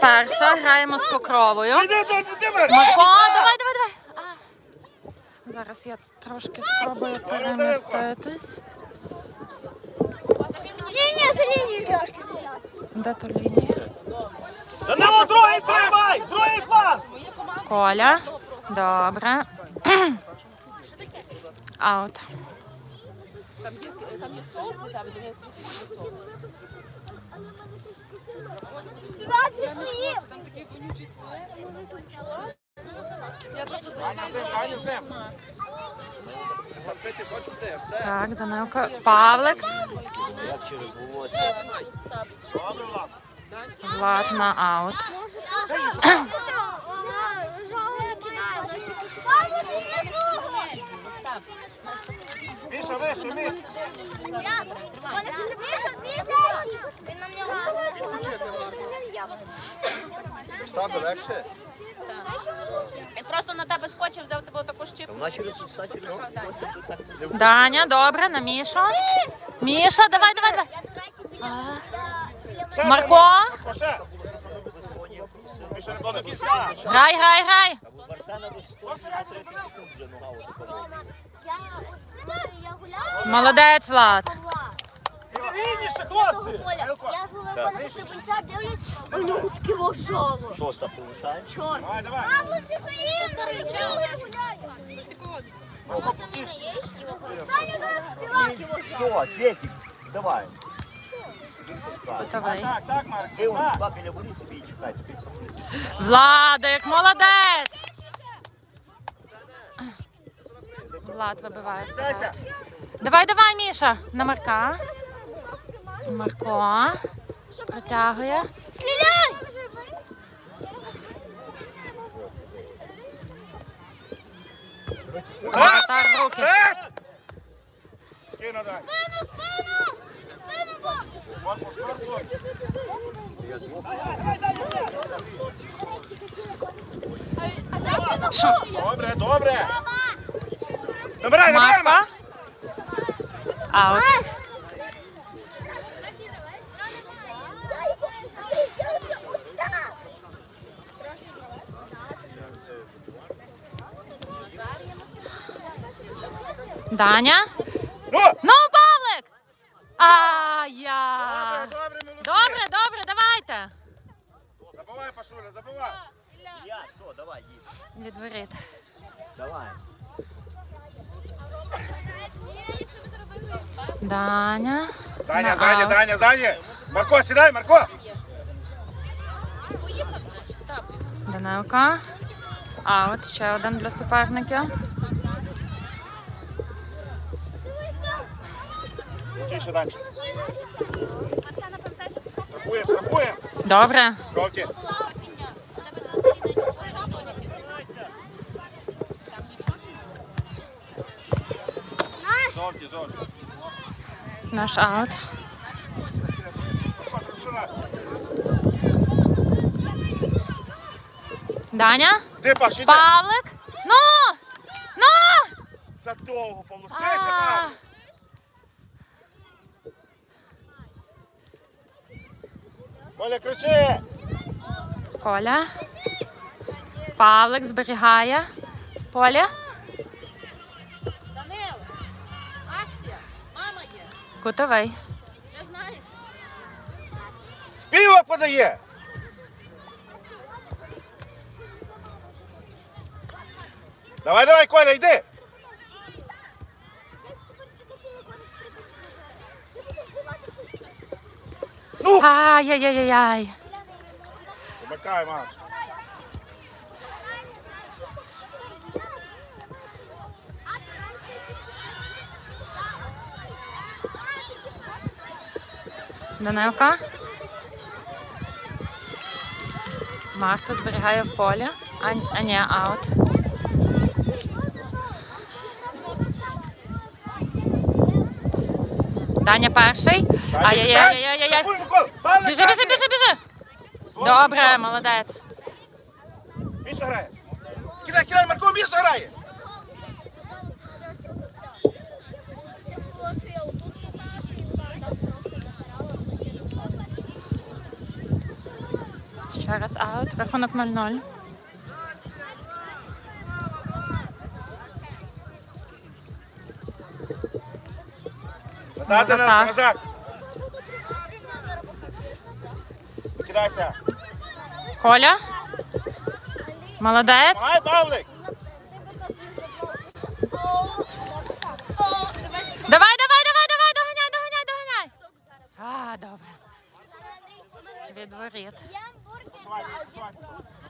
Перша граємо з покровою. Марко. Давай, давай, давай. А. Зараз я трошки спробую переміститись. Ні, ні, за лінію трошки Де то лінія? Данило, другий тримай! Другий фланг! Коля. Добре. Аут. Так, Данилко. Павлик. Я через волосся. Влад. На аут. Міша, вище, вище. Він на нього Стави легше. Він просто на тебе скочив, взяв тебе таку щіпку. Вона через все через так Даня, добре, на Мішу. Міша, давай, давай, давай. Я, до речі, біля... Біля- Марко? Ще. Міша, не до кінця. Грай, грай, грай. Або Барсена до 100 30 секунд вже нога ось. Я, я гуляла. Молодець, Влад. Павла. Хлопці! Я з Левона Степенця дивлюсь, у нього таке вожало. Шоста получає. Чорт. Давай, давай. Павло, ти своїм заричав. Мама за мене є Саня зараз співаки вожало. Все, Світик, давай. Давай. Так, так, Марк. Ти два біля воріт собі і чекай. тобі все. Владик, молодець. Влад вибиває. вперед. Давай, давай, Міша. На Марка. Марко. Протягує. Стріляй! Воротар в руки. Спину, спину! Спину. Добре, добре. Набирай, набирай, Марко. Аут. Даня. Ну! Ну, Павлик! А, я. Добре, добре, молодці. Добре, добре, давайте. Забивай, Пашуля, забивай. Я, все, давай, їдь. Від воріт. Давай. Даня. Даня, Даня. Даня, Даня. Марко, сідай, Марко. Данилка. Аут. Ще один для суперників. Тише, Данчик. Рахуємо, рахуємо. Добре. Жовті. Жовті, жовті. Наш аут. Даня. Ти, Паш, іди. Павлик. Ну! Ну! Так довго, Павло. А, Швидше, Павло. Кричи. Коля. Павлик зберігає в полі. Є, Кутовий. вже знаєш. Співак подає. Давай, давай, Коля, йди. Ну! Ай-яй-яй-яй. Помикай, мам. Данилка. Марко зберігає в полі. А, а аут. Даня перший. Ай-яй-яй-яй-яй. Рахуй, Біжи, біжи, біжи, біжи. Добре, молодець. Міша грає. Кидай, кидай, Марко, Міша грає. Ще раз аут. Рахунок 0-0. Назад, Назад, назад. Кидайся. Коля. Молодець. Давай, Павлик. Давай, давай, давай, давай, доганяй, доганяй, доганяй. А, добре. Від воріт.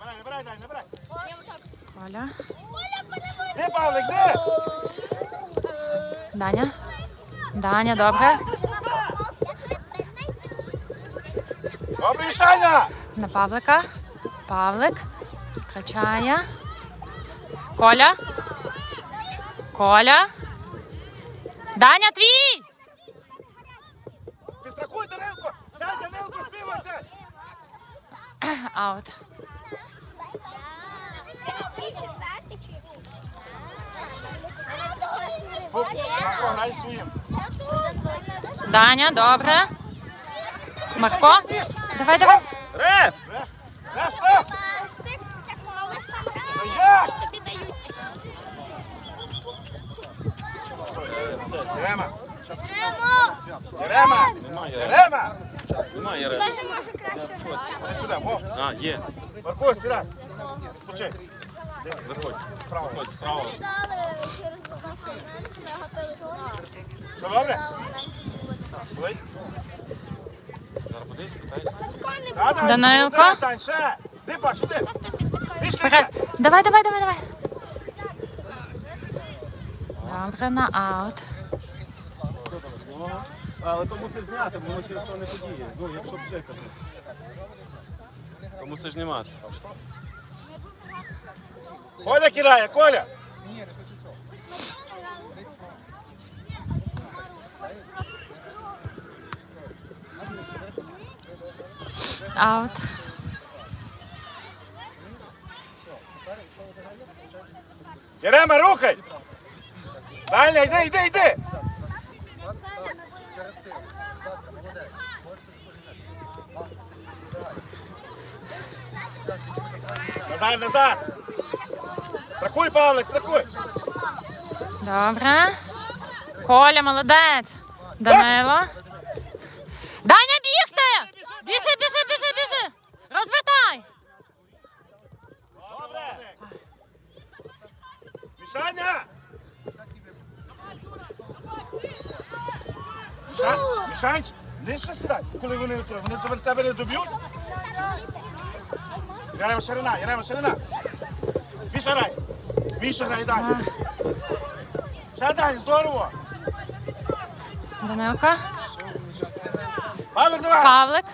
Набирай, набирай, Дань, набирай. Коля. Де, Павлик, де? Даня. Даня, добре. Добре, Мішаня. На Павлика. Павлик. Качає. Коля. Коля. Даня, твій! Підстрахуй, Данилко. Сядь, Данилко, співай, сядь. Аут. Даня, добре. Марко. Давай, давай. Реп! Реф, реф. Тобі дають. Єрема. Тремо! Єрема. Немає. Реп. Каже, може краще. А, є. Марко, сідай. Почай. Виходь. Виходь справа. Дали через нас готові. Все добре? Ой. Зараз подивись, питаєшся. Да, да, Данилко. молодець, Дань, ще. Іди, Паш, іди. Мішка, Вперед. Йде. Давай, давай, давай, давай. Добре, на аут. Але то мусиш зняти, бо воно через то не подіє. Ну, якщо пшикати. То мусиш знімати. Коля кидає, Коля. Аут. Єрема, рухай. Далі, йди, йди, йди. Назад, назад. Страхуй, Павлик, страхуй. Добре. Коля, молодець. Данило. Даня, бігти! Біжи, біжи, біжи, біжи! Розвертай! Добре. Мішаня. Мішань, не що сідай, коли вони не треба. Вони тебе- тебе не доб'ють. Ярема ширина, Ярема ширина. Міша грай. Міша грай, дай. Ще дай, здорово. Данилка. Павлик, давай. Павлик.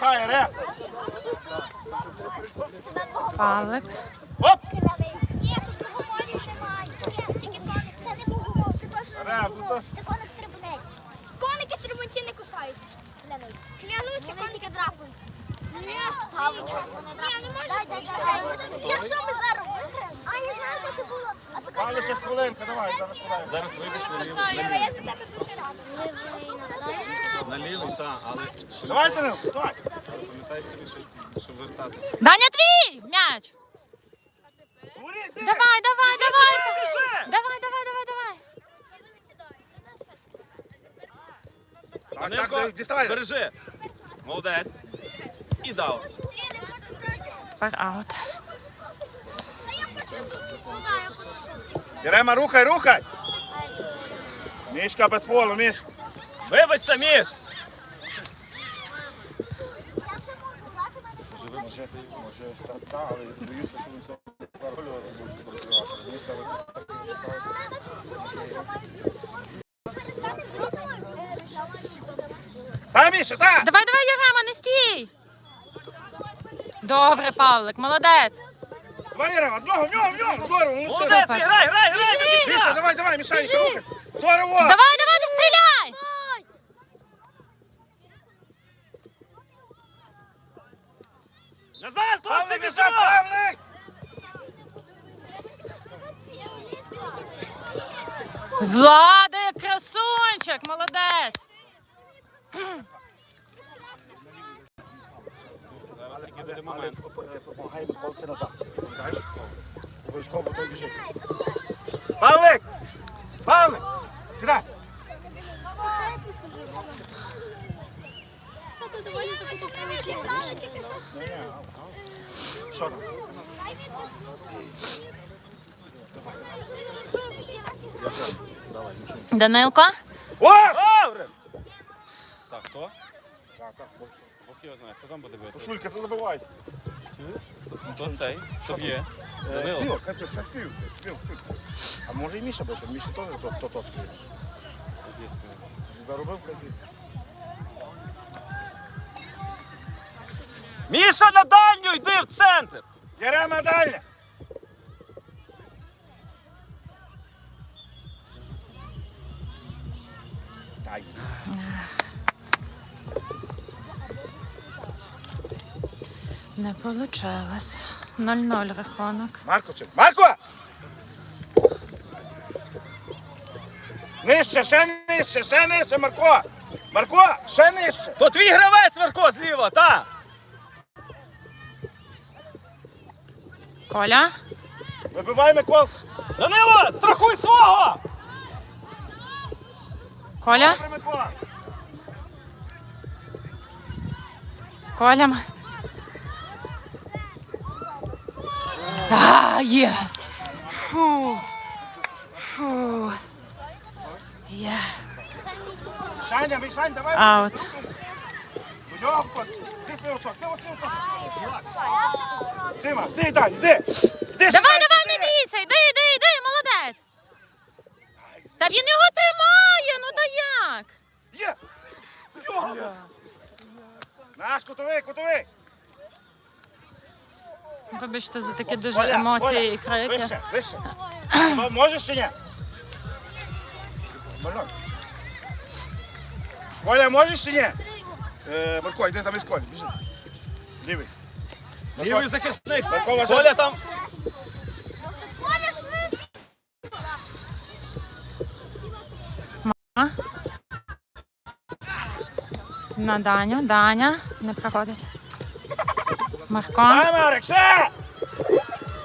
Хай, реф. Павлик. Оп. Ні, тут богомолів немає. Ні, тільки коник. Це не богомол, це точно не богомол. Це коник стрибунець. Коники стрибунці не кусаються. Клянусь. Клянуся, коники драпають. Ні, Ні, не може. Дай, дай, дай. Якщо ми зараз виграємо. А я знаю, що це було. А то Павлик, ще хвилинка, давай, зараз. Зараз вийдеш на лівий. Я за тебе дуже рада. На лівий, так, але Давай, Данил, давай. пам'ятай собі, щоб, щоб вертатися. Даня, твій! М'яч! Говори. Давай, давай, давай! Давай, давай, давай, давай! Так, Данилко, так, діставай. бережи. Молодець. І дав. Тепер аут. Єрема, рухай, рухай. Мішка без фолу, Мішка. Вибачся, Міш! Може, може, та, та, але боюся, що він цього кольору буде працювати. Мішка, Та, Міша, та! Давай, давай, Єрема, не стій! Добре, Павлик, молодець. Давай, Єрема, в нього, в нього, в нього, здорово, ну Молодець, все. грай, грай, грай! Міша, давай, давай, Мішанька, рухайся. Здорово! Давай, давай, не стріляй! Назад, хлопці, Павлик, біжи! Міша, Павлик! Влади, красунчик, молодець. Але Допомагай Миколці назад. Пам'ятаєш? Обов'язково той біжить. Павлик! Павлик! Сідай! Там? Данилко? О! Так, хто? Так, так, Бог його знає, хто там буде бити? Пошулька, ти забивай. Хто цей? Хто б'є? Е, Данило. Спів, це спів, спів, спів. А може і Міша бити, Міша теж то, то точки. Заробив кредит. Міша на дальню, йди в центр! Ярема далі! Дай. Не получилось. 0-0 рахунок. Марко, чи? Марко! Нижче, ще нижче, ще нижче, Марко! Марко, ще нижче! То твій гравець, Марко, зліва, та! Коля? Вибивай Микол! Данило, страхуй свого! Коля? Коля? А, єс! Фу! Фу! Є. Мішаня, Мішань, давай! Аут. До нього, Костя. Ти свій ти. Дима, ти! Іди, Давай, давай, не бійся! Йди, йди, йди, молодець! Та він його тримає, ну та як? Є! Йо! Наш кутовий, кутовий! Вибачте за такі дуже Коля, емоції і Коля, крики. Вище, вище. Ну, Можеш чи ні? Коля, можеш чи ні? Е, Марко, йди замість Колі, біжи. Лівий. Лівий захисник. Марко, вважай. Коля там. А? На Даню, Даня не проходить. Марко. Дай, Марик, ще!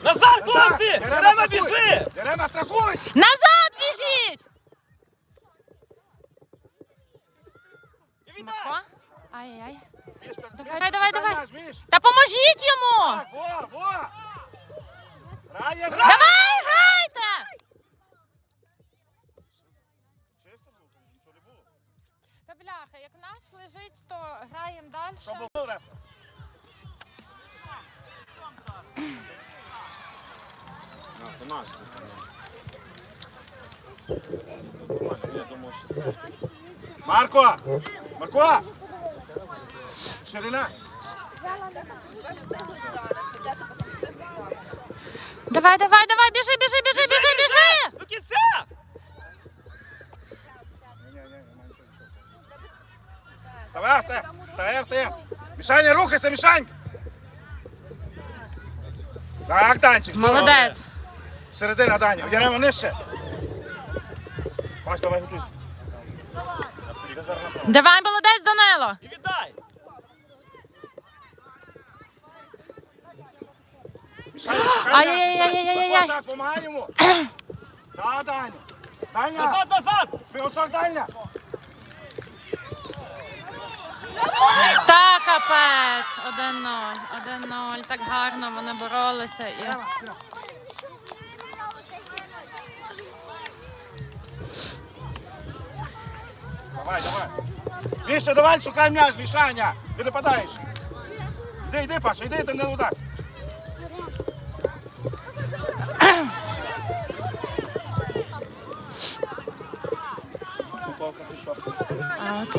Назад, хлопці! Ярема, Ярема, біжи! Ярема, страхуй! Назад біжіть! І віддай! Марко. Ай-яй. Давай, давай, давай. наш, Та поможіть йому! Во, во! Грає, грає! Давай, грайте! Чисто було? Нічого не було? Та бляха, як наш лежить, то граємо далі. Що було, реф? Марко! Марко! Ширина! Давай, давай, давай, біжи, біжи, біжи, біжи, біжи! До кінця! Вставай, встаємо! Встаємо, встаємо! Мішаня, рухайся, Мішанька! Так, Данчик. Молодець. Середина, Даня. Яремо нижче. Бач, давай готуйся. Давай, молодець, Данило. І віддай! Мішаня, шукай Ай-яй-яй-яй-яй-яй. м'яч. Так, Даня. Даня, Назад, назад! співочок Даня. Та капець. 1-0. 1-0. Так гарно вони боролися. І... Давай, давай. Міша, давай шукай м'яч, Мішаня. Ти не падаєш. Іди, йди, Паша, йди, ти не удар. Аут.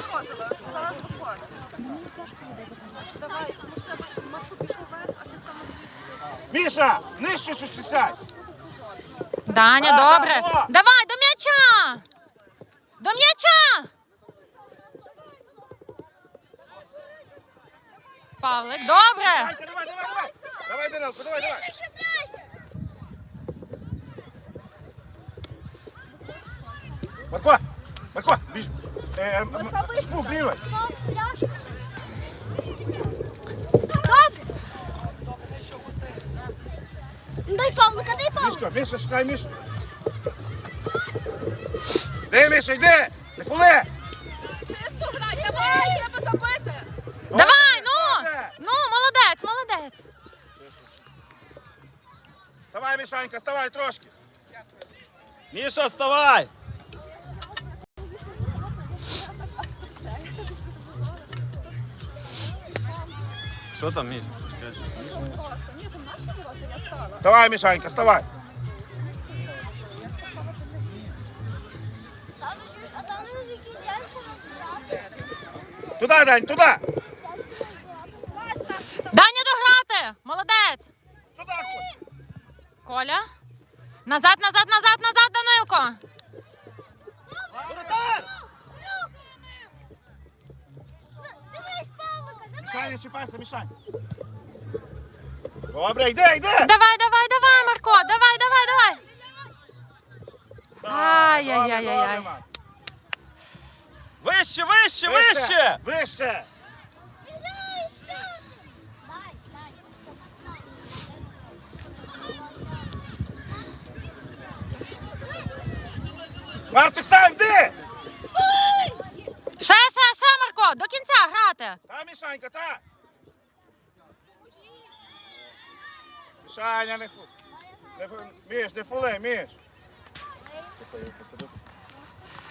Міша, нижче щось сядь. Даня, Так, добре. Давай, до м'яча. До м'яча. Павлик, добре. Данька, давай, давай, давай. Давай, Данилко, давай, давай. Марко, Марко, біж. Е, м- м- Шпук, лівий. Став пляшку. Добре. Ну, Дай Павлика, дай Павлика. Мішко, Міша, шукай Мішу. Де, Міша, йди! Не фули! Через ту грань, давай, треба забити. Давай, ну! Ну, молодець, молодець. Давай, Мішанька, ставай трошки. Там у нас якийсь дядько розбирався. Туди, Дань, туди. Даня дограти! Молодець! Туди, Коль. Коля. Назад, назад, назад, назад, Данилко! Воротар! Не чіпайся, Мішань. Добре, йди, йди. Давай, давай, давай, Марко! Давай, давай, давай! Ай-яй-яй-яй-яй. Марк. Вище, вище, вище! Вище. Марчик, сам, йди. Ще, ще, До кінця грати! Та, Мішанька, та. Мішаня, не фу. Не фу. Міш, не фули, Міш.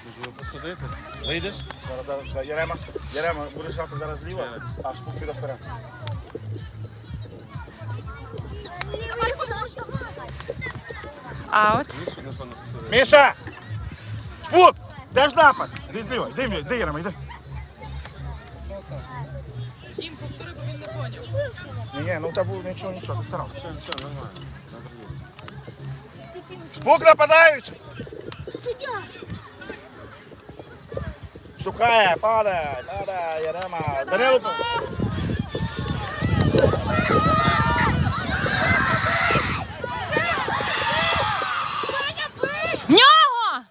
Можливо посадити. Вийдеш? Зараз, зараз, зараз. Ярема, Ярема, будеш жати зараз зліва, а шпук піде вперед. Давай, давай. Аут. Посадити. Міша! Шпук! Де ж напад? Іди зліва, йди, Мі- йди, Ярема, йди. Дім, повтори, бо він не поняв. Ні, ні, ну у тебе було нічого, нічого, ти старався. Що, що, нормально. Шпук нападаючий! Суддя. Штукає, падає, падає, Ярема. Данило, В нього!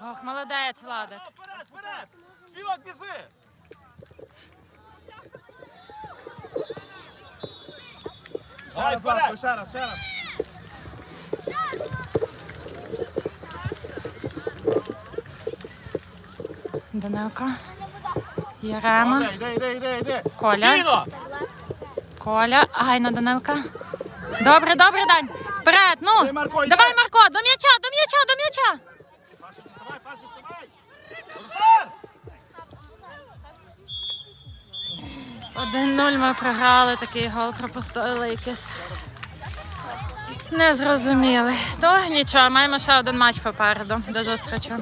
Ох, молодець, Владик. Вперед, вперед! Співак, біжи! Давай, раз, вперед! ще раз, ще раз. Данилка. Єрема. Добре, йди, йди, йди, йди. Коля. Коля. Гайна Данилка. Добре, добре, Дань. Вперед, ну. Ти, Марко, йди. Давай, Марко, до до м'яча, до м'яча. Паша, вставай, Паша, вставай. Воротар! 1-0 ми програли, такий гол пропустили якийсь. Не зрозуміли. То нічого, маємо ще один матч попереду. До зустрічі.